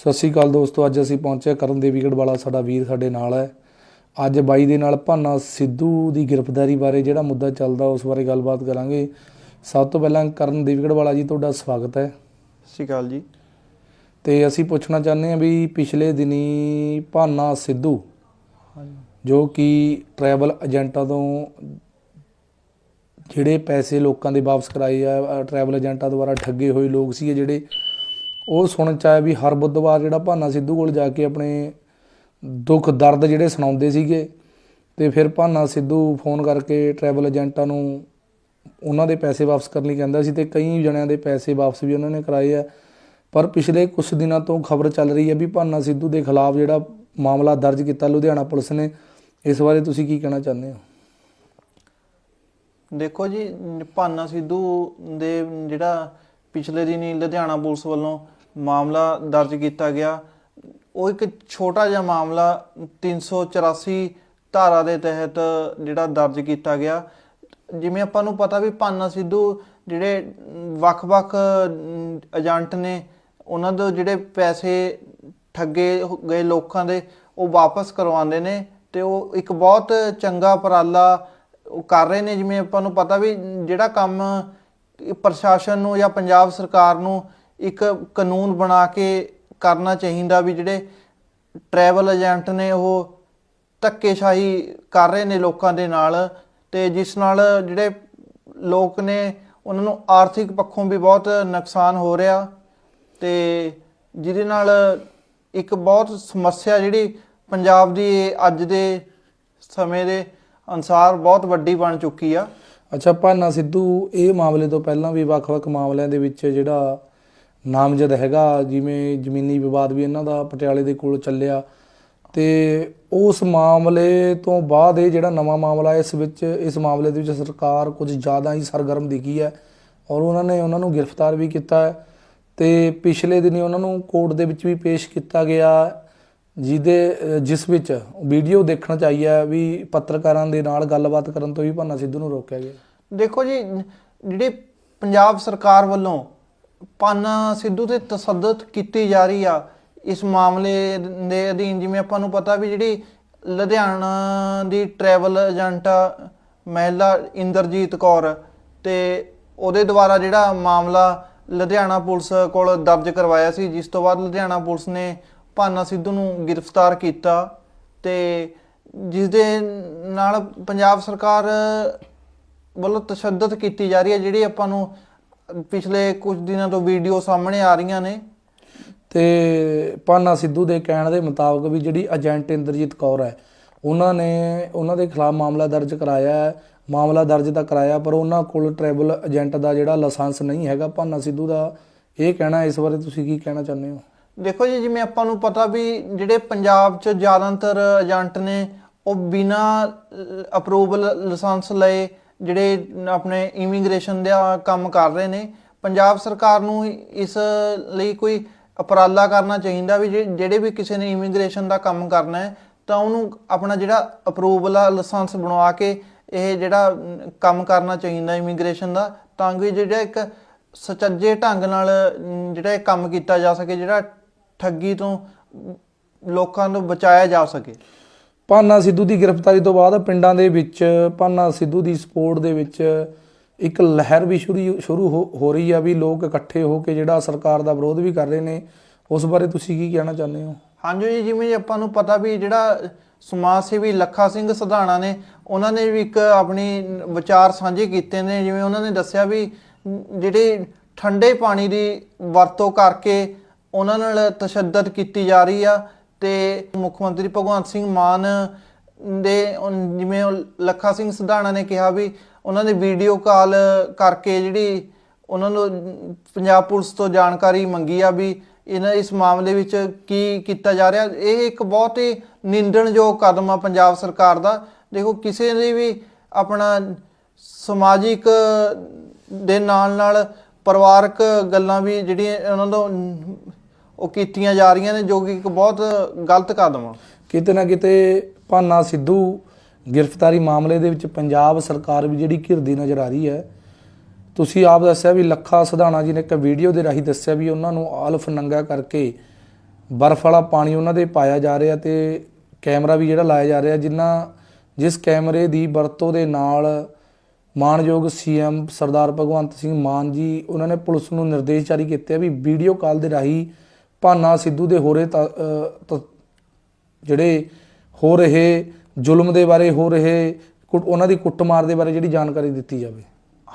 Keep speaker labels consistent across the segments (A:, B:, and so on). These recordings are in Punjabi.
A: ਸਤਿ ਸ਼੍ਰੀ ਅਕਾਲ ਦੋਸਤੋ ਅੱਜ ਅਸੀਂ ਪਹੁੰਚੇ ਕਰਨ ਦੇਵੀਗੜ੍ਹ ਵਾਲਾ ਸਾਡਾ ਵੀਰ ਸਾਡੇ ਨਾਲ ਹੈ। ਅੱਜ ਬਾਈ ਦੇ ਨਾਲ ਭਾਨਾ ਸਿੱਧੂ ਦੀ ਗ੍ਰਿਫਤਾਰੀ ਬਾਰੇ ਜਿਹੜਾ ਮੁੱਦਾ ਚੱਲਦਾ ਉਸ ਬਾਰੇ ਗੱਲਬਾਤ ਕਰਾਂਗੇ। ਸਭ ਤੋਂ ਪਹਿਲਾਂ ਕਰਨ ਦੇਵੀਗੜ੍ਹ ਵਾਲਾ ਜੀ ਤੁਹਾਡਾ ਸਵਾਗਤ ਹੈ।
B: ਸਤਿ ਸ਼੍ਰੀ ਅਕਾਲ ਜੀ।
A: ਤੇ ਅਸੀਂ ਪੁੱਛਣਾ ਚਾਹੁੰਦੇ ਹਾਂ ਵੀ ਪਿਛਲੇ ਦਿਨੀ ਭਾਨਾ ਸਿੱਧੂ ਜੋ ਕਿ ਟਰੈਵਲ ਏਜੰਟਾਂ ਤੋਂ ਜਿਹੜੇ ਪੈਸੇ ਲੋਕਾਂ ਦੇ ਵਾਪਸ ਕਰਾਏ ਆ ਟਰੈਵਲ ਏਜੰਟਾਂ ਦੁਆਰਾ ਠੱਗੇ ਹੋਏ ਲੋਕ ਸੀਗੇ ਜਿਹੜੇ ਉਹ ਸੁਣਨ ਚ ਆਇਆ ਵੀ ਹਰ ਬੁੱਧਵਾਰ ਜਿਹੜਾ ਭਾਨਾ ਸਿੱਧੂ ਕੋਲ ਜਾ ਕੇ ਆਪਣੇ ਦੁੱਖ, ਦਰਦ ਜਿਹੜੇ ਸੁਣਾਉਂਦੇ ਸੀਗੇ ਤੇ ਫਿਰ ਭਾਨਾ ਸਿੱਧੂ ਫੋਨ ਕਰਕੇ ਟਰੈਵਲ ਏਜੰਟਾਂ ਨੂੰ ਉਹਨਾਂ ਦੇ ਪੈਸੇ ਵਾਪਸ ਕਰਨ ਲਈ ਕਹਿੰਦਾ ਸੀ ਤੇ ਕਈ ਜਣਿਆਂ ਦੇ ਪੈਸੇ ਵਾਪਸ ਵੀ ਉਹਨਾਂ ਨੇ ਕਰਾਏ ਆ। ਪਰ ਪਿਛਲੇ ਕੁਝ ਦਿਨਾਂ ਤੋਂ ਖਬਰ ਚੱਲ ਰਹੀ ਹੈ ਵੀ ਭਾਨਾ ਸਿੱਧੂ ਦੇ ਖਿਲਾਫ ਜਿਹੜਾ ਮਾਮਲਾ ਦਰਜ ਕੀਤਾ ਲੁਧਿਆਣਾ ਪੁਲਿਸ ਨੇ। ਇਸ ਬਾਰੇ ਤੁਸੀਂ ਕੀ ਕਹਿਣਾ ਚਾਹੁੰਦੇ ਹੋ?
B: ਦੇਖੋ ਜੀ, ਭਾਨਾ ਸਿੱਧੂ ਦੇ ਜਿਹੜਾ ਪਿਛਲੇ ਦਿਨੀ ਲੁਧਿਆਣਾ ਪੁਲਿਸ ਵੱਲੋਂ ਮਾਮਲਾ ਦਰਜ ਕੀਤਾ ਗਿਆ। ਉਹ ਇੱਕ ਛੋਟਾ ਜਿਹਾ ਮਾਮਲਾ 384 ਧਾਰਾ ਦੇ ਤਹਿਤ ਜਿਹੜਾ ਦਰਜ ਕੀਤਾ ਗਿਆ। ਜਿਵੇਂ ਆਪਾਂ ਨੂੰ ਪਤਾ ਵੀ ਭਾਨਾ ਸਿੱਧੂ ਜਿਹੜੇ ਵੱਖ-ਵੱਖ ਏਜੰਟ ਨੇ, ਉਹਨਾਂ ਦੇ ਜਿਹੜੇ ਪੈਸੇ ਠੱਗੇ ਹੋ- ਗਏ ਲੋਕਾਂ ਦੇ, ਉਹ ਵਾਪਸ ਕਰਵਾਉਂਦੇ ਨੇ ਤੇ ਉਹ ਇੱਕ ਬਹੁਤ ਚੰਗਾ ਉਪਰਾਲਾ ਉਹ ਕਰ ਰਹੇ ਨੇ। ਜਿਵੇਂ ਆਪਾਂ ਨੂੰ ਪਤਾ ਵੀ ਜਿਹੜਾ ਕੰਮ ਪ੍ਰਸ਼ਾਸਨ ਨੂੰ ਜਾਂ ਪੰਜਾਬ ਸਰਕਾਰ ਨੂੰ ਇੱਕ ਕਾਨੂੰਨ ਬਣਾ ਕੇ ਕਰਨਾ ਚਾਹੀਦਾ ਵੀ ਜਿਹੜੇ ਟਰੈਵਲ ਏਜੰਟ ਨੇ ਉਹ ਧੱਕੇਸ਼ਾਹੀ ਕਰ ਰਹੇ ਨੇ ਲੋਕਾਂ ਦੇ ਨਾਲ ਤੇ ਜਿਸ ਨਾਲ ਜਿਹੜੇ ਲੋਕ ਨੇ ਉਹਨਾਂ ਨੂੰ ਆਰਥਿਕ ਪੱਖੋਂ ਵੀ ਬਹੁਤ ਨੁਕਸਾਨ ਹੋ ਰਿਹਾ ਤੇ ਜਿਹਦੇ ਨਾਲ ਇੱਕ ਬਹੁਤ ਸਮੱਸਿਆ ਜਿਹੜੀ ਪੰਜਾਬ ਦੀ ਅੱਜ ਦੇ ਸਮੇਂ ਦੇ ਅਨਸਾਰ ਬਹੁਤ ਵੱਡੀ ਬਣ ਚੁੱਕੀ ਆ।
A: ਅੱਛਾ, ਭਾਨਾ ਸਿੱਧੂ, ਇਹ ਮਾਮਲੇ ਤੋਂ ਪਹਿਲਾਂ ਵੀ ਵੱਖ-ਵੱਖ ਮਾਮਲਿਆਂ ਦੇ ਵਿੱਚ ਜਿਹੜਾ ਨਾਮਜ਼ਦ ਹੈਗਾ, ਜਿਵੇਂ ਜ਼ਮੀਨੀ ਵਿਵਾਦ ਵੀ ਇਹਨਾਂ ਦਾ ਪਟਿਆਲੇ ਦੇ ਕੋਲ ਚੱਲਿਆ। ਤੇ ਉਸ ਮਾਮਲੇ ਤੋਂ ਬਾਅਦ ਇਹ ਜਿਹੜਾ ਨਵਾਂ ਮਾਮਲਾ ਇਸ ਵਿੱਚ, ਇਸ ਮਾਮਲੇ ਦੇ ਵਿੱਚ ਸਰਕਾਰ ਕੁਝ ਜ਼ਿਆਦਾ ਹੀ ਸਰਗਰਮ ਦਿਖੀ ਹੈ ਔਰ ਉਹਨਾਂ ਨੇ ਉਹਨਾਂ ਨੂੰ ਗ੍ਰਿਫਤਾਰ ਵੀ ਕੀਤਾ ਹੈ। ਤੇ ਪਿਛਲੇ ਦਿਨੀ ਉਹਨਾਂ ਨੂੰ ਕੋਰਟ ਦੇ ਵਿੱਚ ਵੀ ਪੇਸ਼ ਕੀਤਾ ਗਿਆ, ਜਿਹਦੇ, ਜਿਸ ਵਿੱਚ ਵੀਡੀਓ ਦੇਖਣ ਚ ਆਈ ਹੈ ਵੀ ਪੱਤਰਕਾਰਾਂ ਦੇ ਨਾਲ ਗੱਲਬਾਤ ਕਰਨ ਤੋਂ ਵੀ ਭਾਨਾ ਸਿੱਧੂ ਨੂੰ ਰੋਕਿਆ ਗਿਆ।
B: ਦੇਖੋ ਜੀ, ਜਿਹੜੇ ਪੰਜਾਬ ਸਰਕਾਰ ਵੱਲੋਂ ਪਾਨਾ ਸਿੱਧੂ ਤੇ ਤਸੱਦਦ ਕੀਤੀ ਜਾ ਰਹੀ ਆ। ਇਸ ਮਾਮਲੇ ਦੇ ਅਧੀਨ ਜਿਵੇਂ ਆਪਾਂ ਨੂੰ ਪਤਾ ਵੀ ਜਿਹੜੀ ਲੁਧਿਆਣਾ ਦੀ ਟਰੈਵਲ ਏਜੰਟ ਆ, ਮਹਿਲਾ ਇੰਦਰਜੀਤ ਕੌਰ ਤੇ ਉਹਦੇ ਦੁਆਰਾ ਜਿਹੜਾ ਮਾਮਲਾ ਲੁਧਿਆਣਾ ਪੁਲਿਸ ਕੋਲ ਦਰਜ ਕਰਵਾਇਆ ਸੀ ਜਿਸ ਤੋਂ ਬਾਅਦ ਲੁਧਿਆਣਾ ਪੁਲਿਸ ਨੇ ਭਾਨਾ ਸਿੱਧੂ ਨੂੰ ਗ੍ਰਿਫਤਾਰ ਕੀਤਾ ਤੇ ਜਿਸ ਦੇ ਨਾਲ ਪੰਜਾਬ ਸਰਕਾਰ ਵੱਲੋਂ ਤਸ਼ੱਦਦ ਕੀਤੀ ਜਾ ਰਹੀ ਹੈ ਜਿਹੜੀ ਆਪਾਂ ਨੂੰ ਪਿਛਲੇ ਕੁਝ ਦਿਨਾਂ ਤੋਂ ਵੀਡੀਓ ਸਾਹਮਣੇ ਆ ਰਹੀਆਂ ਨੇ।
A: ਤੇ ਭਾਨਾ ਸਿੱਧੂ ਦੇ ਕਹਿਣ ਦੇ ਮੁਤਾਬਕ ਵੀ ਜਿਹੜੀ ਏਜੰਟ ਇੰਦਰਜੀਤ ਕੌਰ ਹੈ ਉਹਨਾਂ ਨੇ ਉਹਨਾਂ ਦੇ ਖਿਲਾਫ ਮਾਮਲਾ ਦਰਜ ਕਰਾਇਆ ਹੈ। ਮਾਮਲਾ ਦਰਜ ਤਾਂ ਕਰਾਇਆ ਪਰ ਉਹਨਾਂ ਕੋਲ ਟਰੈਵਲ ਏਜੰਟ ਦਾ ਜਿਹੜਾ ਲਾਇਸੈਂਸ ਨਹੀਂ ਹੈਗਾ। ਭਾਨਾ ਸਿੱਧੂ ਦਾ ਇਹ ਕਹਿਣਾ ਇਸ ਬਾਰੇ ਤੁਸੀਂ ਕੀ ਕਹਿਣਾ ਚਾਹੁੰਦੇ ਹੋ?
B: ਦੇਖੋ ਜੀ ਜਿਵੇਂ ਆਪਾਂ ਨੂੰ ਪਤਾ ਵੀ ਜਿਹੜੇ ਪੰਜਾਬ 'ਚ ਜ਼ਿਆਦਾਤਰ ਏਜੰਟ ਨੇ ਉਹ ਬਿਨਾ ਅਪਰੂਵਲ ਲਾਇਸੈਂਸ ਲਏ ਜਿਹੜੇ ਆਪਣੇ ਇਮੀਗ੍ਰੇਸ਼ਨ ਦਾ ਕੰਮ ਕਰ ਰਹੇ ਨੇ, ਪੰਜਾਬ ਸਰਕਾਰ ਨੂੰ ਇਸ ਲਈ ਕੋਈ ਉਪਰਾਲਾ ਕਰਨਾ ਚਾਹੀਦਾ ਵੀ ਜੇ- ਜਿਹੜੇ ਵੀ ਕਿਸੇ ਨੇ ਇਮੀਗ੍ਰੇਸ਼ਨ ਦਾ ਕੰਮ ਕਰਨਾ ਹੈ, ਤਾਂ ਉਹਨੂੰ ਆਪਣਾ ਜਿਹੜਾ ਅਪਰੂਵਲ ਆ ਲਾਇਸੈਂਸ ਬਣਵਾ ਕੇ ਇਹ ਜਿਹੜਾ ਕੰਮ ਕਰਨਾ ਚਾਹੀਦਾ ਇਮੀਗ੍ਰੇਸ਼ਨ ਦਾ, ਤਾਂ ਕਿ ਜਿਹੜਾ ਇੱਕ ਸੁਚੱਜੇ ਢੰਗ ਨਾਲ ਜਿਹੜਾ ਇਹ ਕੰਮ ਕੀਤਾ ਜਾ ਸਕੇ, ਜਿਹੜਾ ਠੱਗੀ ਤੋਂ ਲੋਕਾਂ ਨੂੰ ਬਚਾਇਆ ਜਾ ਸਕੇ।
A: ਭਾਨਾ ਸਿੱਧੂ ਦੀ ਗ੍ਰਿਫਤਾਰੀ ਤੋਂ ਬਾਅਦ ਪਿੰਡਾਂ ਦੇ ਵਿੱਚ, ਭਾਨਾ ਸਿੱਧੂ ਦੀ ਸਪੋਰਟ ਦੇ ਵਿੱਚ ਇੱਕ ਲਹਿਰ ਵੀ ਸ਼ੁਰੂ ਸ਼ੁਰੂ ਹੋ- ਹੋ ਰਹੀ ਆ ਵੀ ਲੋਕ ਇਕੱਠੇ ਹੋ ਕੇ ਜਿਹੜਾ ਸਰਕਾਰ ਦਾ ਵਿਰੋਧ ਵੀ ਕਰ ਰਹੇ ਨੇ, ਉਸ ਬਾਰੇ ਤੁਸੀਂ ਕੀ ਕਹਿਣਾ ਚਾਹੁੰਦੇ ਹੋ?
B: ਹਾਂਜੀ ਜੀ, ਜਿਵੇਂ ਆਪਾਂ ਨੂੰ ਪਤਾ ਵੀ ਜਿਹੜਾ ਸਮਾਜ ਸੇਵੀ ਲੱਖਾ ਸਿੰਘ ਸਧਾਣਾ ਨੇ, ਉਹਨਾਂ ਨੇ ਵੀ ਇੱਕ ਆਪਣੀ ਵਿਚਾਰ ਸਾਂਝੇ ਕੀਤੇ ਨੇ, ਜਿਵੇਂ ਉਹਨਾਂ ਨੇ ਦੱਸਿਆ ਵੀ ਜਿਹੜੇ ਠੰਡੇ ਪਾਣੀ ਦੀ ਵਰਤੋਂ ਕਰਕੇ ਉਹਨਾਂ ਨਾਲ ਤਸ਼ੱਦਦ ਕੀਤੀ ਜਾ ਰਹੀ ਆ ਤੇ ਮੁੱਖ ਮੰਤਰੀ ਭਗਵੰਤ ਸਿੰਘ ਮਾਨ ਦੇ ਜਿਵੇਂ ਲੱਖਾ ਸਿੰਘ ਸਧਾਣਾ ਨੇ ਕਿਹਾ ਵੀ ਉਹਨਾਂ ਨੇ ਵੀਡੀਓ ਕਾਲ ਕਰਕੇ ਜਿਹੜੀ ਉਹਨਾਂ ਨੂੰ ਪੰਜਾਬ ਪੁਲਿਸ ਤੋਂ ਜਾਣਕਾਰੀ ਮੰਗੀ ਆ ਵੀ ਇਹਨਾਂ ਇਸ ਮਾਮਲੇ ਵਿੱਚ ਕੀ ਕੀਤਾ ਜਾ ਰਿਹਾ। ਇਹ ਇੱਕ ਬਹੁਤ ਹੀ ਨਿੰਦਣਯੋਗ ਕਦਮ ਆ ਪੰਜਾਬ ਸਰਕਾਰ ਦਾ। ਦੇਖੋ, ਕਿਸੇ ਨੇ ਵੀ ਆਪਣਾ ਸਮਾਜਿਕ ਦੇ ਨਾਲ ਨਾਲ ਪਰਿਵਾਰਕ ਗੱਲਾਂ ਵੀ ਜਿਹੜੀਆਂ ਉਹਨਾਂ ਤੋਂ ਉਹ ਕੀਤੀਆਂ ਜਾ ਰਹੀਆਂ ਨੇ ਜੋ ਕਿ ਇੱਕ ਬਹੁਤ ਗਲਤ ਕਦਮ ਆ।
A: ਕਿਤੇ ਨਾ ਕਿਤੇ ਭਾਨਾ ਸਿੱਧੂ ਗ੍ਰਿਫਤਾਰੀ ਮਾਮਲੇ ਦੇ ਵਿੱਚ ਪੰਜਾਬ ਸਰਕਾਰ ਵੀ ਜਿਹੜੀ ਘਿਰਦੀ ਨਜ਼ਰ ਆ ਰਹੀ ਹੈ। ਤੁਸੀਂ ਆਪ ਦੱਸਿਆ ਵੀ ਲੱਖਾ ਸਧਾਣਾ ਜੀ ਨੇ ਇੱਕ ਵੀਡੀਓ ਦੇ ਰਾਹੀਂ ਦੱਸਿਆ ਵੀ ਉਹਨਾਂ ਨੂੰ ਆਲਫ ਨੰਗਾ ਕਰਕੇ ਬਰਫ਼ ਵਾਲਾ ਪਾਣੀ ਉਹਨਾਂ ਦੇ ਪਾਇਆ ਜਾ ਰਿਹਾ ਤੇ ਕੈਮਰਾ ਵੀ ਜਿਹੜਾ ਲਾਇਆ ਜਾ ਰਿਹਾ ਜਿੰਨਾ ਜਿਸ ਕੈਮਰੇ ਦੀ ਵਰਤੋਂ ਦੇ ਨਾਲ ਮਾਨਯੋਗ ਸੀਐਮ ਸਰਦਾਰ ਭਗਵੰਤ ਸਿੰਘ ਮਾਨ ਜੀ, ਉਹਨਾਂ ਨੇ ਪੁਲਿਸ ਨੂੰ ਨਿਰਦੇਸ਼ ਜਾਰੀ ਕੀਤੇ ਆ ਵੀ ਵੀਡੀਓ ਕਾਲ ਦੇ ਰਾਹੀਂ ਭਾਨਾ ਸਿੱਧੂ ਦੇ ਹੋਰੇ ਤ- ਤ- ਜਿਹੜੇ ਹੋ ਰਹੇ ਜ਼ੁਲਮ ਦੇ ਬਾਰੇ, ਹੋ ਰਹੇ ਕੁੱਟ- ਉਹਨਾਂ ਦੀ ਕੁੱਟਮਾਰ ਦੇ ਬਾਰੇ ਜਿਹੜੀ ਜਾਣਕਾਰੀ ਦਿੱਤੀ ਜਾਵੇ।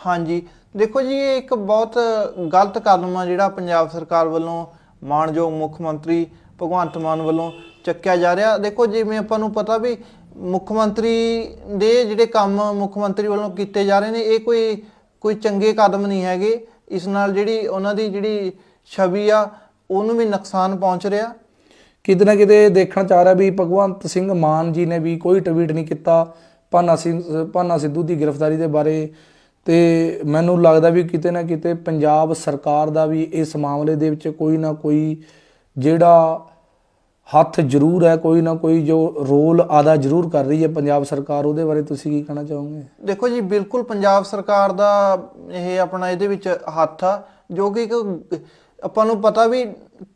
B: ਹਾਂਜੀ। ਦੇਖੋ ਜੀ, ਇਹ ਇੱਕ ਬਹੁਤ ਗਲਤ ਕਦਮ ਆ ਜਿਹੜਾ ਪੰਜਾਬ ਸਰਕਾਰ ਵੱਲੋਂ ਮਾਨਯੋਗ ਮੁੱਖ ਮੰਤਰੀ ਭਗਵੰਤ ਮਾਨ ਵੱਲੋਂ ਚੱਕਿਆ ਜਾ ਰਿਹਾ। ਦੇਖੋ, ਜਿਵੇਂ ਆਪਾਂ ਨੂੰ ਪਤਾ ਵੀ ਮੁੱਖ ਮੰਤਰੀ ਦੇ ਜਿਹੜੇ ਕੰਮ ਮੁੱਖ ਮੰਤਰੀ ਵੱਲੋਂ ਕੀਤੇ ਜਾ ਰਹੇ ਨੇ, ਇਹ ਕੋਈ ਕੋਈ ਚੰਗੇ ਕਦਮ ਨਹੀਂ ਹੈਗੇ। ਇਸ ਨਾਲ ਜਿਹੜੀ ਉਹਨਾਂ ਦੀ ਜਿਹੜੀ ਛਵੀ ਆ ਉਹਨੂੰ ਵੀ ਨੁਕਸਾਨ ਪਹੁੰਚ ਰਿਹਾ।
A: ਕਿਤੇ ਨਾ ਕਿਤੇ ਦੇਖਣ ਚ ਆ ਰਿਹਾ ਵੀ ਭਗਵੰਤ ਸਿੰਘ ਮਾਨ ਜੀ ਨੇ ਵੀ ਕੋਈ ਟਵੀਟ ਨਹੀਂ ਕੀਤਾ ਭਾਨਾ ਸਿੰਘ ਭਾਨਾ ਸਿੱਧੂ ਦੀ ਗ੍ਰਿਫਤਾਰੀ ਦੇ ਬਾਰੇ। ਤੇ ਮੈਨੂੰ ਲੱਗਦਾ ਵੀ ਕਿਤੇ ਨਾ ਕਿਤੇ ਪੰਜਾਬ ਸਰਕਾਰ ਦਾ ਵੀ ਇਸ ਮਾਮਲੇ ਦੇ ਵਿੱਚ ਕੋਈ ਨਾ ਕੋਈ ਜਿਹੜਾ ਹੱਥ ਜ਼ਰੂਰ ਹੈ ਕੋਈ ਨਾ ਕੋਈ ਜੋ ਰੋਲ ਆਦਾ ਜ਼ਰੂਰ ਕਰ ਰਹੀ ਹੈ ਪੰਜਾਬ ਸਰਕਾਰ ਉਹਦੇ ਬਾਰੇ ਤੁਸੀਂ ਕੀ ਕਹਿਣਾ ਚਾਹੋਗੇ?
B: ਦੇਖੋ ਜੀ ਬਿਲਕੁਲ ਪੰਜਾਬ ਸਰਕਾਰ ਦਾ ਇਹ ਆਪਣਾ ਇਹਦੇ ਵਿੱਚ ਹੱਥ ਆ ਜੋ ਕਿ ਇੱਕ ਆਪਾਂ ਨੂੰ ਪਤਾ ਵੀ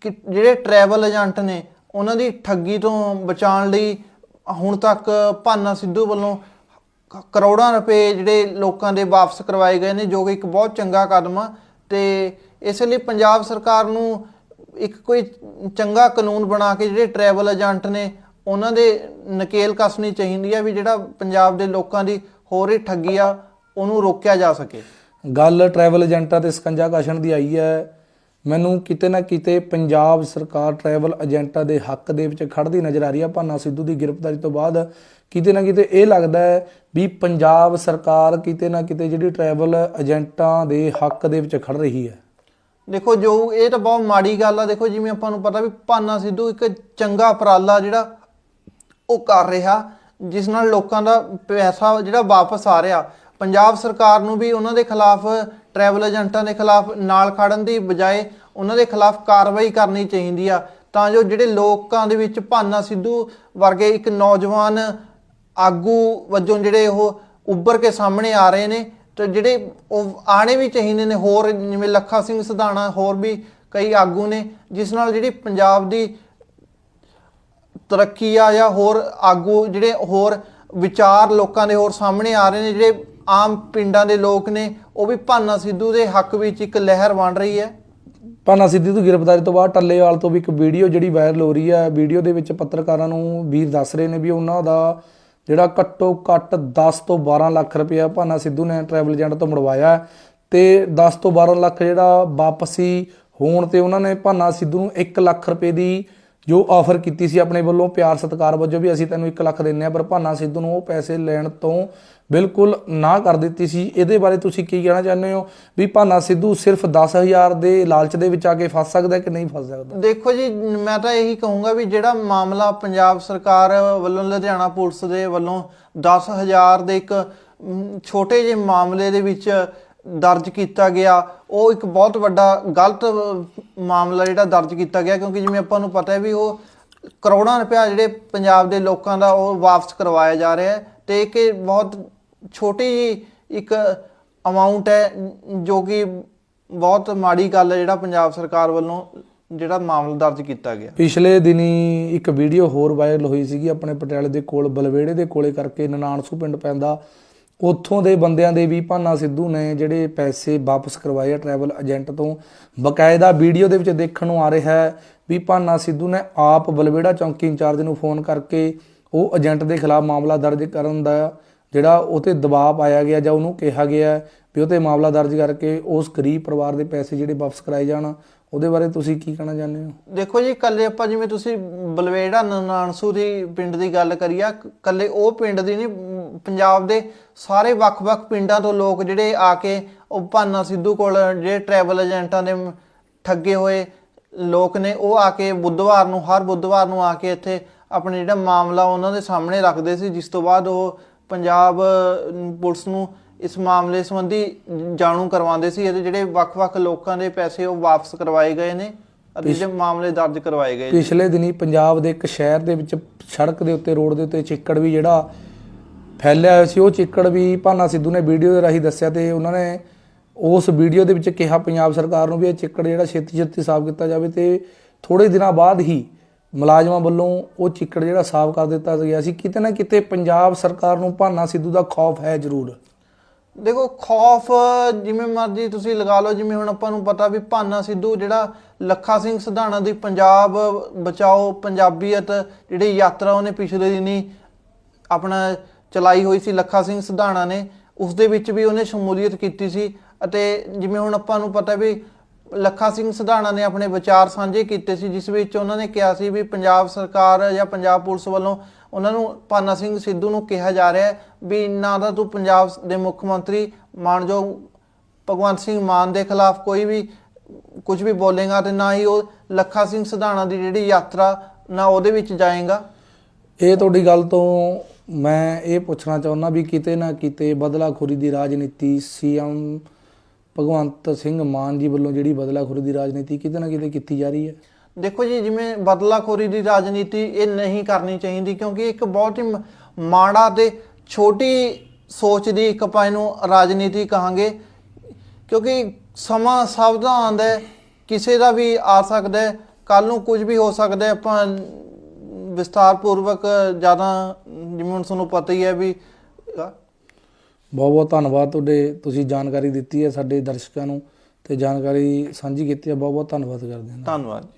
B: ਕਿ ਜਿਹੜੇ ਟਰੈਵਲ ਏਜੰਟ ਨੇ, ਉਹਨਾਂ ਦੀ ਠੱਗੀ ਤੋਂ ਬਚਾਉਣ ਲਈ ਹੁਣ ਤੱਕ ਭਾਨਾ ਸਿੱਧੂ ਵੱਲੋਂ ਕਰੋੜਾਂ ਰੁਪਏ ਜਿਹੜੇ ਲੋਕਾਂ ਦੇ ਵਾਪਸ ਕਰਵਾਏ ਗਏ ਨੇ, ਜੋ ਕਿ ਇੱਕ ਬਹੁਤ ਚੰਗਾ ਕਦਮ ਆ। ਤੇ ਇਸ ਲਈ ਪੰਜਾਬ ਸਰਕਾਰ ਨੂੰ ਇੱਕ ਕੋਈ ਚੰਗਾ ਕਾਨੂੰਨ ਬਣਾ ਕੇ ਜਿਹੜੇ ਟਰੈਵਲ ਏਜੰਟ ਨੇ, ਉਹਨਾਂ ਦੇ ਨਕੇਲ ਕੱਸਣੀ ਚਾਹੀਦੀ ਆ ਵੀ ਜਿਹੜਾ ਪੰਜਾਬ ਦੇ ਲੋਕਾਂ ਦੀ ਹੋ ਰਹੀ ਠੱਗੀ ਆ, ਉਹਨੂੰ ਰੋਕਿਆ ਜਾ ਸਕੇ।
A: ਗੱਲ ਟਰੈਵਲ ਏਜੰਟਾਂ ਤੇ ਸਕੰਜਾ ਕਸ਼ਣ ਦੀ ਆਈ ਹੈ। ਮੈਨੂੰ ਕਿਤੇ ਨਾ ਕਿਤੇ ਪੰਜਾਬ ਸਰਕਾਰ ਟਰੈਵਲ ਏਜੰਟਾਂ ਦੇ ਹੱਕ ਦੇ ਵਿੱਚ ਖੜਦੀ ਨਜ਼ਰ ਆ ਰਹੀ ਹੈ ਭਾਨਾ ਸਿੱਧੂ ਦੀ ਗ੍ਰਿਫਤਾਰੀ ਤੋਂ ਬਾਅਦ ਕਿਤੇ ਨਾ ਕਿਤੇ ਇਹ ਲੱਗਦਾ ਹੈ ਵੀ ਪੰਜਾਬ ਸਰਕਾਰ ਕਿਤੇ ਨਾ ਕਿਤੇ ਜਿਹੜੀ ਟਰੈਵਲ ਏਜੰਟਾਂ ਦੇ ਹੱਕ ਦੇ ਵਿੱਚ ਖੜ ਰਹੀ ਹੈ।
B: ਦੇਖੋ ਜੋ ਇਹ ਤਾਂ ਬਹੁਤ ਮਾੜੀ ਗੱਲ ਆ। ਦੇਖੋ ਜਿਵੇਂ ਆਪਾਂ ਨੂੰ ਪਤਾ ਵੀ ਭਾਨਾ ਸਿੱਧੂ ਇੱਕ ਚੰਗਾ ਉਪਰਾਲਾ ਜਿਹੜਾ ਉਹ ਕਰ ਰਿਹਾ, ਜਿਸ ਨਾਲ ਲੋਕਾਂ ਦਾ ਪੈਸਾ ਜਿਹੜਾ ਵਾਪਸ ਆ ਰਿਹਾ। ਪੰਜਾਬ ਸਰਕਾਰ ਨੂੰ ਵੀ ਉਹਨਾਂ ਦੇ ਖਿਲਾਫ ਟਰੈਵਲ ਏਜੰਟਾਂ ਦੇ ਖਿਲਾਫ ਨਾਲ ਖੜਨ ਦੀ ਬਜਾਏ ਉਹਨਾਂ ਦੇ ਖਿਲਾਫ ਕਾਰਵਾਈ ਕਰਨੀ ਚਾਹੀਦੀ ਆ। ਤਾਂ ਜੋ ਜਿਹੜੇ ਲੋਕਾਂ ਦੇ ਵਿੱਚ ਭਾਨਾ ਸਿੱਧੂ ਵਰਗੇ ਇੱਕ ਨੌਜਵਾਨ ਆਗੂ ਵਜੋਂ ਜਿਹੜੇ ਉਹ ਉੱਭਰ ਕੇ ਸਾਹਮਣੇ ਆ ਰਹੇ ਨੇ, ਤੇ ਜਿਹੜੇ ਉਹ ਆਣੇ ਵੀ ਚਾਹੀਦੇ ਨੇ, ਹੋਰ ਜਿਵੇਂ ਲੱਖਾ ਸਿੰਘ ਸਿਧਾਣਾ, ਹੋਰ ਵੀ ਕਈ ਆਗੂ ਨੇ, ਜਿਸ ਨਾਲ ਜਿਹੜੀ ਪੰਜਾਬ ਦੀ ਤਰੱਕੀ ਆ ਜਾਂ ਹੋਰ ਆਗੂ ਜਿਹੜੇ ਹੋਰ ਵਿਚਾਰ ਲੋਕਾਂ ਦੇ ਹੋਰ ਸਾਹਮਣੇ ਆ ਰਹੇ ਨੇ, ਜਿਹੜੇ ਆਮ ਪਿੰਡਾਂ ਦੇ ਲੋਕ ਨੇ ਉਹ ਵੀ ਭਾਨਾ ਸਿੱਧੂ ਦੇ ਹੱਕ ਵਿੱਚ ਇੱਕ ਲਹਿਰ ਬਣ ਰਹੀ ਹੈ।
A: ਭਾਨਾ ਸਿੱਧੂ ਦੀ ਗ੍ਰਿਫਤਾਰੀ ਤੋਂ ਬਾਅਦ ਟੱਲੇਵਾਲ ਤੋਂ ਵੀ ਇੱਕ ਵੀਡੀਓ ਜਿਹੜੀ ਵਾਇਰਲ ਹੋ ਰਹੀ ਹੈ। ਵੀਡੀਓ ਦੇ ਵਿੱਚ ਪੱਤਰਕਾਰਾਂ ਨੂੰ ਵੀਰ ਦੱਸ ਰਹੇ ਨੇ ਵੀ ਉਹਨਾਂ ਦਾ ਜਿਹੜਾ ਘੱਟੋ ਘੱਟ 10 ਤੋਂ 12 ਲੱਖ ਰੁਪਇਆ ਭਾਨਾ ਸਿੱਧੂ ਨੇ ਟਰੈਵਲ ਏਜੰਟ ਤੋਂ ਮੜਵਾਇਆ ਹੈ ਤੇ 10 ਤੋਂ 12 ਲੱਖ ਜਿਹੜਾ ਵਾਪਸੀ ਹੋਣ ਤੇ ਉਹਨਾਂ ਨੇ ਭਾਨਾ ਸਿੱਧੂ ਨੂੰ 1 ਲੱਖ ਰੁਪਏ ਦੀ ਜੋ ਆਫਰ ਕੀਤੀ ਸੀ ਆਪਣੇ ਵੱਲੋਂ ਪਿਆਰ ਸਤਿਕਾਰ ਵਜੋਂ ਵੀ ਅਸੀਂ ਤੈਨੂੰ 1 ਲੱਖ ਦਿੰਨੇ ਆ ਪਰ ਭਾਨਾ ਸਿੱਧੂ ਨੂੰ ਉਹ ਪੈਸੇ ਲੈਣ ਤੋਂ ਬਿਲਕੁਲ ਨਾ ਕਰ ਦਿੱਤੀ ਸੀ। ਇਹਦੇ ਬਾਰੇ ਤੁਸੀਂ ਕੀ ਕਹਿਣਾ ਚਾਹੁੰਦੇ ਹੋ? ਵੀ ਭਾਨਾ ਸਿੱਧੂ ਸਿਰਫ 10000 ਦੇ ਲਾਲਚ ਦੇ ਵਿੱਚ ਆ ਕੇ ਫਸ ਸਕਦਾ ਕਿ ਨਹੀਂ ਫਸ ਸਕਦਾ?
B: ਦੇਖੋ ਜੀ, ਮੈਂ ਤਾਂ ਇਹੀ ਕਹੂੰਗਾ ਵੀ ਜਿਹੜਾ ਮਾਮਲਾ ਪੰਜਾਬ ਸਰਕਾਰ ਵੱਲੋਂ, ਲੁਧਿਆਣਾ ਪੁਲਿਸ ਦੇ ਵੱਲੋਂ 10000 ਦੇ ਇੱਕ ਛੋਟੇ ਜਿਹੇ ਮਾਮਲੇ ਦੇ ਵਿੱਚ ਦਰਜ ਕੀਤਾ ਗਿਆ, ਉਹ ਇੱਕ ਬਹੁਤ ਵੱਡਾ ਗਲਤ ਮਾਮਲਾ ਜਿਹੜਾ ਦਰਜ ਕੀਤਾ ਗਿਆ, ਕਿਉਂਕਿ ਜਿਵੇਂ ਆਪਾਂ ਨੂੰ ਪਤਾ ਹੈ ਵੀ ਉਹ ਕਰੋੜਾਂ ਰੁਪਇਆ ਜਿਹੜੇ ਪੰਜਾਬ ਦੇ ਲੋਕਾਂ ਦਾ ਉਹ ਵਾਪਸ ਕਰਵਾਇਆ ਜਾ ਰਿਹਾ ਹੈ ਤੇ ਕਿ ਬਹੁਤ ਛੋਟੀ ਜਿਹੀ ਇੱਕ ਅਮਾਉਂਟ ਹੈ ਜੋ ਕਿ ਬਹੁਤ ਮਾੜੀ ਗੱਲ ਹੈ ਜਿਹੜਾ ਪੰਜਾਬ ਸਰਕਾਰ ਵੱਲੋਂ ਜਿਹੜਾ ਮਾਮਲਾ ਦਰਜ ਕੀਤਾ ਗਿਆ।
A: ਪਿਛਲੇ ਦਿਨੀ ਇੱਕ ਵੀਡੀਓ ਹੋਰ ਵਾਇਰਲ ਹੋਈ ਸੀਗੀ ਆਪਣੇ ਪਟਿਆਲੇ ਦੇ ਕੋਲ, ਬਲਵੇੜੇ ਦੇ ਕੋਲੇ ਕਰਕੇ ਨਨਾਣਸੂ ਪਿੰਡ ਪੈਂਦਾ। ਉੱਥੋਂ ਦੇ ਬੰਦਿਆਂ ਦੇ ਵੀ ਭਾਨਾ ਸਿੱਧੂ ਨੇ ਜਿਹੜੇ ਪੈਸੇ ਵਾਪਸ ਕਰਵਾਏ ਆ ਟਰੈਵਲ ਏਜੰਟ ਤੋਂ। ਬਕਾਇਦਾ ਵੀਡੀਓ ਦੇ ਵਿੱਚ ਦੇਖਣ ਨੂੰ ਆ ਰਿਹਾ ਹੈ ਵੀ ਭਾਨਾ ਸਿੱਧੂ ਨੇ ਆਪ ਬਲਵੇੜਾ ਚੌਂਕੀ ਇੰਚਾਰਜ ਨੂੰ ਫੋਨ ਕਰਕੇ ਉਹ ਏਜੰਟ ਦੇ ਖਿਲਾਫ ਮਾਮਲਾ ਦਰਜ ਕਰਨ ਦਾ ਜਿਹੜਾ ਉਹ ਤੇ ਦਬਾਅ ਪਾਇਆ ਗਿਆ ਜਾਂ ਉਹਨੂੰ ਕਿਹਾ ਗਿਆ ਵੀ ਉਹ ਤੇ ਮਾਮਲਾ ਦਰਜ ਕਰਕੇ ਉਸ ਗਰੀਬ ਪਰਿਵਾਰ ਦੇ ਪੈਸੇ ਜਿਹੜੇ ਵਾਪਸ ਕਰਾਏ ਜਾਣ, ਉਹਦੇ ਬਾਰੇ ਤੁਸੀਂ ਕੀ ਕਹਿਣਾ ਚਾਹੁੰਦੇ ਹੋ?
B: ਦੇਖੋ ਜੀ ਕੱਲੇ ਆਪਾਂ ਜਿਵੇਂ ਤੁਸੀਂ ਬਲਵੇੜਾ ਨਾਨਸੂ ਦੀ ਪਿੰਡ ਦੀ ਗੱਲ ਕਰੀ ਆ ਕੱਲੇ ਉਹ ਪਿੰਡ ਦੀ ਨਹੀਂ ਪੰਜਾਬ ਦੇ ਸਾਰੇ ਵੱਖ-ਵੱਖ ਪਿੰਡਾਂ ਤੋਂ ਲੋਕ ਜਿਹੜੇ ਆ ਕੇ ਉਹ ਭਾਨਾ ਸਿੱਧੂ ਕੋਲ ਜਿਹੜੇ ਟਰੈਵਲ ਏਜੰਟਾਂ ਦੇ ਠੱਗੇ ਹੋਏ ਲੋਕ ਨੇ, ਉਹ ਆ ਕੇ ਬੁੱਧਵਾਰ ਨੂੰ, ਹਰ ਬੁੱਧਵਾਰ ਨੂੰ ਆ ਕੇ ਇੱਥੇ ਆਪਣੇ ਜਿਹੜਾ ਮਾਮਲਾ ਉਹਨਾਂ ਦੇ ਸਾਹਮਣੇ ਰੱਖਦੇ ਸੀ, ਜਿਸ ਤੋਂ ਬਾਅਦ ਉਹ ਪੰਜਾਬ ਪੁਲਿਸ ਨੂੰ ਇਸ ਮਾਮਲੇ ਸੰਬੰਧੀ ਜਾਣੂ ਕਰਵਾਉਂਦੇ ਸੀ ਅਤੇ ਜਿਹੜੇ ਵੱਖ-ਵੱਖ ਲੋਕਾਂ ਦੇ ਪੈਸੇ ਉਹ ਵਾਪਸ ਕਰਵਾਏ ਗਏ ਨੇ ਅਤੇ ਜਿਹੜੇ ਮਾਮਲੇ ਦਰਜ ਕਰਵਾਏ ਗਏ
A: ਪਿਛਲੇ ਦਿਨੀ ਪੰਜਾਬ ਦੇ ਇੱਕ ਸ਼ਹਿਰ ਦੇ ਵਿੱਚ ਸੜਕ ਦੇ ਉੱਤੇ ਰੋਡ ਦੇ ਉੱਤੇ ਚਿੱਕੜ ਵੀ ਜਿਹੜਾ ਫੈਲਿਆ ਹੋਇਆ ਸੀ ਉਹ ਚਿੱਕੜ ਵੀ ਭਾਨਾ ਸਿੱਧੂ ਨੇ ਵੀਡੀਓ ਦੇ ਰਾਹੀਂ ਦੱਸਿਆ ਤੇ ਉਹਨਾਂ ਨੇ ਉਸ ਵੀਡੀਓ ਦੇ ਵਿੱਚ ਕਿਹਾ ਪੰਜਾਬ ਸਰਕਾਰ ਨੂੰ ਵੀ ਇਹ ਚਿੱਕੜ ਜਿਹੜਾ ਛੇਤੀ ਛੇਤੀ ਸਾਫ਼ ਕੀਤਾ ਜਾਵੇ ਤੇ ਥੋੜੇ ਦਿਨਾਂ ਬਾਅਦ ਹੀ ਮੁਲਾਜ਼ਮਾਂ ਵੱਲੋਂ ਉਹ ਚਿੱਕੜ ਜਿਹੜਾ ਸਾਫ਼ ਕਰ ਦਿੱਤਾ ਗਿਆ ਸੀ। ਕਿਤੇ ਨਾ ਕਿਤੇ ਪੰਜਾਬ ਸਰਕਾਰ ਨੂੰ ਭਾਨਾ ਸਿੱਧੂ ਦਾ ਖੌਫ ਹੈ ਜ਼ਰੂਰ।
B: ਦੇਖੋ, ਖੌਫ ਜਿਵੇਂ ਮਰਜ਼ੀ ਤੁਸੀਂ ਲਗਾ ਲਓ, ਜਿਵੇਂ ਹੁਣ ਆਪਾਂ ਨੂੰ ਪਤਾ ਵੀ ਭਾਨਾ ਸਿੱਧੂ ਜਿਹੜਾ ਲੱਖਾ ਸਿੰਘ ਸਿਧਾਣਾ ਦੀ ਪੰਜਾਬ ਬਚਾਓ, ਪੰਜਾਬੀਅਤ ਜਿਹੜੀ ਯਾਤਰਾ ਉਹਨੇ ਪਿਛਲੇ ਦਿਨੀ ਆਪਣਾ ਚਲਾਈ ਹੋਈ ਸੀ, ਲੱਖਾ ਸਿੰਘ ਸਿਧਾਣਾ ਨੇ ਉਸ ਦੇ ਵਿੱਚ ਵੀ ਉਹਨੇ ਸ਼ਮੂਲੀਅਤ ਕੀਤੀ ਸੀ। ਅਤੇ ਜਿਵੇਂ ਹੁਣ ਆਪਾਂ ਨੂੰ ਪਤਾ ਵੀ ਲੱਖਾ ਸਿੰਘ ਸਿਧਾਣਾ ਨੇ ਆਪਣੇ ਵਿਚਾਰ ਸਾਂਝੇ ਕੀਤੇ ਸੀ, ਜਿਸ ਵਿੱਚ ਉਹਨਾਂ ਨੇ ਕਿਹਾ ਸੀ ਵੀ ਪੰਜਾਬ ਸਰਕਾਰ ਜਾਂ ਪੰਜਾਬ ਪੁਲਿਸ ਵੱਲੋਂ ਉਹਨਾਂ ਨੂੰ ਪਾਨਾ ਸਿੰਘ ਸਿੱਧੂ ਨੂੰ ਕਿਹਾ ਜਾ ਰਿਹਾ ਹੈ ਵੀ ਨਾ ਤਾਂ ਤੂੰ ਪੰਜਾਬ ਦੇ ਮੁੱਖ ਮੰਤਰੀ ਮਾਨਯੋਗ ਭਗਵੰਤ ਸਿੰਘ ਮਾਨ ਦੇ ਖਿਲਾਫ ਕੋਈ ਵੀ, ਕੁਝ ਵੀ ਬੋਲੇਗਾ ਤੇ ਨਾ ਹੀ ਉਹ ਲੱਖਾ ਸਿੰਘ ਸਿਧਾਣਾ ਦੀ ਜਿਹੜੀ ਯਾਤਰਾ ਨਾ ਉਹਦੇ ਵਿੱਚ ਜਾਏਗਾ।
A: ਇਹ ਤੁਹਾਡੀ ਗੱਲ ਤੋਂ ਮੈਂ ਇਹ ਪੁੱਛਣਾ ਚਾਹੁੰਦਾ ਵੀ ਕਿਤੇ ਨਾ ਕਿਤੇ ਬਦਲਾਖੋਰੀ ਦੀ ਰਾਜਨੀਤੀ, ਸੀਐਮ ਭਗਵੰਤ ਸਿੰਘ ਮਾਨ ਜੀ ਵੱਲੋਂ ਜਿਹੜੀ ਬਦਲਾਖੋਰੀ ਦੀ ਰਾਜਨੀਤੀ ਕਿਤੇ ਨਾ ਕਿਤੇ ਕੀਤੀ ਜਾ ਰਹੀ ਹੈ?
B: ਦੇਖੋ ਜੀ, ਜਿਵੇਂ ਬਦਲਾਖੋਰੀ ਦੀ ਰਾਜਨੀਤੀ ਇਹ ਨਹੀਂ ਕਰਨੀ ਚਾਹੀਦੀ ਕਿਉਂਕਿ ਇੱਕ ਬਹੁਤ ਹੀ ਮ- ਮਾੜਾ ਤੇ ਛੋਟੀ ਸੋਚ ਦੀ ਇੱਕ ਆਪਾਂ ਇਹਨੂੰ ਰਾਜਨੀਤੀ ਕਹਾਂਗੇ। ਕਿਉਂਕਿ ਸਮਾਂ ਸਭ ਦਾ ਆਉਂਦਾ ਕਿਸੇ ਦਾ ਵੀ ਆ ਸਕਦਾ ਹੈ ਕੱਲ ਨੂੰ ਕੁਝ ਵੀ ਹੋ ਸਕਦਾ ਆਪਾਂ ਵਿਸਤਾਰ ਪੂਰਵਕ ਜ਼ਿਆਦਾ, ਜਿਵੇਂ ਹੁਣ ਤੁਹਾਨੂੰ ਪਤਾ ਹੀ ਹੈ ਵੀ
A: ਬਹੁਤ ਬਹੁਤ ਧੰਨਵਾਦ ਤੁਹਾਡੇ, ਤੁਸੀਂ ਜਾਣਕਾਰੀ ਦਿੱਤੀ ਹੈ ਸਾਡੇ ਦਰਸ਼ਕਾਂ ਨੂੰ ਤੇ ਜਾਣਕਾਰੀ ਸਾਂਝੀ ਕੀਤੀ ਹੈ। ਬਹੁਤ ਬਹੁਤ ਧੰਨਵਾਦ ਕਰਦੇ ਹਾਂ।
B: ਧੰਨਵਾਦ ਜੀ।